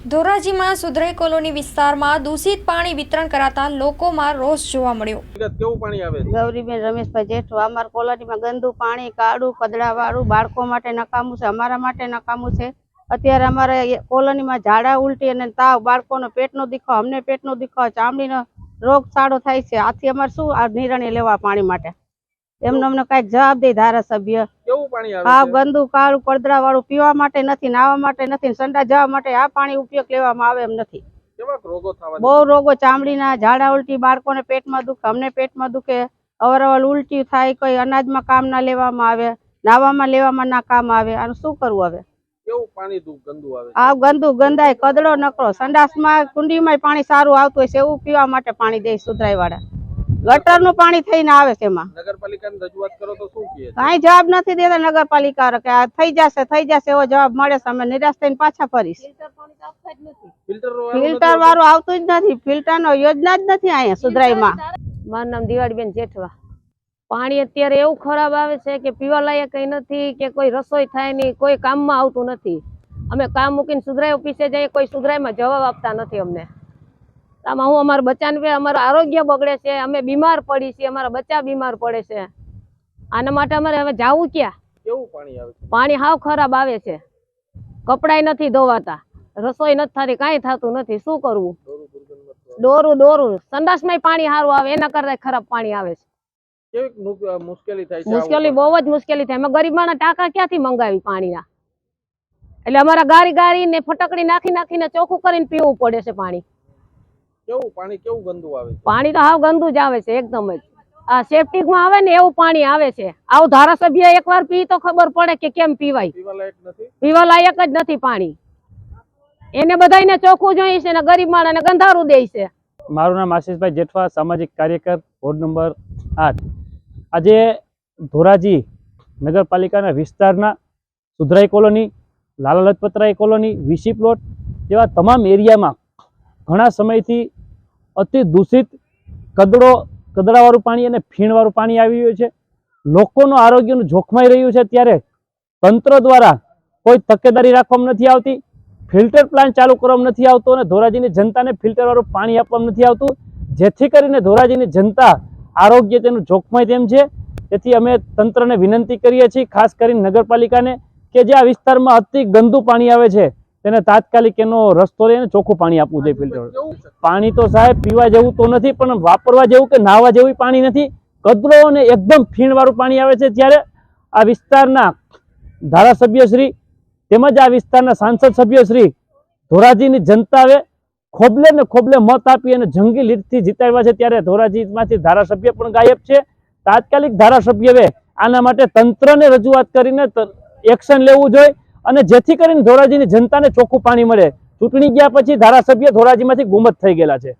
ધોરાજીમાં સુધરાઈ colony વિસ્તારમાં દૂષિત પાણી વિતરણ કરાતા લોકોમાં રોષ જોવા મળ્યો. કેવું પાણી આવે ગૌરીબેન રમેશભાઈ જેઠવા અમારા કોલોનીમાં ગંદુ પાણી કાળું કદડાવાળું બાળકો માટે નકામું છે અમારા માટે નકામું છે. અત્યારે અમારે કોલોનીમાં ઝાડા ઉલટી અને તાવ બાળકોનો પેટનો દુખાવો અમને પેટનો દુખાવો ચામડીનો સારો થાય છે. આથી અમારે શું આ નિર્ણય લેવા પાણી માટે? એમને અમને કંઈક જવાબ દે ધારાસભ્ય. છે? ગંદુ કાળું પડદરા વાળું પીવા માટે નથી નાવા માટે નથી સંડા જવા માટે આ પાણી ઉપયોગ લેવામાં આવે એમ નથી. બહુ રોગો ચામડીના ઝાડા ઉલટી બાળકોને પેટમાં દુખે અમને પેટમાં દુખે અવારનવાર ઉલટી થાય કોઈ અનાજમાં કામ ના લેવામાં આવે નાવામાં લેવામાં ના કામ આવે આનું શું કરવું હવે? આ ગંદુ ગંદાય કદડો નકરો સંડાસમાં કુંડીમાં પાણી સારું આવતું હોય છે એવું પીવા માટે પાણી દે સુધરાય વાળા ગટરનું પાણી થઈને આવે છે એમાં. નગરપાલિકાને રજૂઆત કરો તો શું કહે કાંઈ જવાબ નથી દેતા નગરપાલિકા કે આ થઈ જશે થઈ જશે એવો જવાબ મળે છે અમે નિરાશ થઈને પાછા ફરીશ. ફિલ્ટર ફિલ્ટર વાળું આવતું? જ નથી ફિલ્ટર નો યોજના જ નથી અહીંયા સુધરાઈમાં મારું નામ દિવાળીબેન જેઠવા. પાણી અત્યારે એવું ખરાબ આવે છે કે પીવા લાયક કઈ નથી કે કોઈ રસોઈ થાય નહીં કોઈ કામમાં આવતું નથી. અમે કામ મૂકીને સુધરાઈ ઓફિસે જઈએ કોઈ સુધરાઈમાં જવાબ આપતા નથી અમને. આમાં હું અમારા બચ્ચાને અમારું આરોગ્ય બગડે છે અમે બીમાર પડી છીએ અમારા બચ્ચા બીમાર પડે છે. આના માટે અમારે હવે જાવું ક્યાં? કેવું પાણી આવે છે? પાણી હાવ ખરાબ આવે છે. કપડાય નથી ધોવાતા રસોઈ નથી થતી કાંઈ થતું નથી. શું કરવું? દોરું દોરું સંડાસમાંય પાણી સારું આવે એના કરતા ખરાબ પાણી આવે છે. મુશ્કેલી બહુ જ મુશ્કેલી થાય. અમે ગરીબ માણસ ટાંકા ક્યાંથી મંગાવી પાણીના? એટલે અમારા ગારી ગારી ને ફટકડી નાખી નાખીને ચોખ્ખું કરીને પીવું પડે છે પાણી. કેવું પાણી કેવું ગંદુ આવે છે? પાણી તો હાવ ગંદુ જ આવે છે એકદમ જ. આ સેપ્ટિકમાં આવે ને એવું પાણી આવે છે. આવું ધારાસભ્ય એકવાર પી તો ખબર પડે કે કેમ પીવાય. પીવા લાયક નથી? પીવા લાયક જ નથી પાણી. એને બધાને ચોખ્ખું જોઈએ છે ને ગરીબ માણસને ગંધારું દે છે. મારું નામ આશીષભાઈ જેઠવા સામાજિક કાર્યકર વોર્ડ નંબર આઠ. આજે ધોરાજી નગરપાલિકાના વિસ્તારના સુધરાઈ colony Lala Lajpatrai colony VC plot જેવા તમામ એરિયામાં ઘણા સમયથી અતિ દૂષિત કદડો, કદડાવાળું પાણી અને ફીણવાળું પાણી આવી રહ્યું છે. લોકોનું આરોગ્યનું જોખમાઈ રહ્યું છે ત્યારે તંત્ર દ્વારા કોઈ તકેદારી રાખવામાં નથી આવતી, ફિલ્ટર પ્લાન્ટ ચાલુ કરવામાં નથી આવતો અને ધોરાજીની જનતાને ફિલ્ટરવાળું પાણી આપવામાં નથી આવતું. જેથી કરીને ધોરાજીની જનતા આરોગ્ય તેનું જોખમાય તેમ છે. તેથી અમે તંત્રને વિનંતી કરીએ છીએ, ખાસ કરીને નગરપાલિકાને, કે જે આ વિસ્તારમાં અતિ ગંદુ પાણી આવે છે. તેને તાત્કાલિક એનો રસ્તો લઈને ચોખ્ખું પાણી આપવું જોઈએ ફિલ્ટર પાણી તો સાહેબ પીવા જેવું તો નથી પણ વાપરવા જેવું કે નાહવા જેવું પાણી નથી. કદરો અને એકદમ ફીણવાળું પાણી આવે છે ત્યારે આ વિસ્તારના ધારાસભ્યશ્રી તેમજ આ વિસ્તારના સાંસદ સભ્યશ્રી ધોરાજીની જનતાએ ખોબલે ને ખોબલે મત આપી અને જંગી લીટથી જીતાડ્યા છે ત્યારે ધોરાજીમાંથી ધારાસભ્ય પણ ગાયબ છે. તાત્કાલિક ધારાસભ્યએ આના માટે તંત્રને રજૂઆત કરીને એક્શન લેવું જોઈએ. અને જેથી કરીને ધોરાજીની જનતાને ચોખ્ખું પાણી મળે. ચૂંટણી ગયા પછી ધારાસભ્ય ધોરાજીમાંથી ગુમત થઈ ગયેલા છે.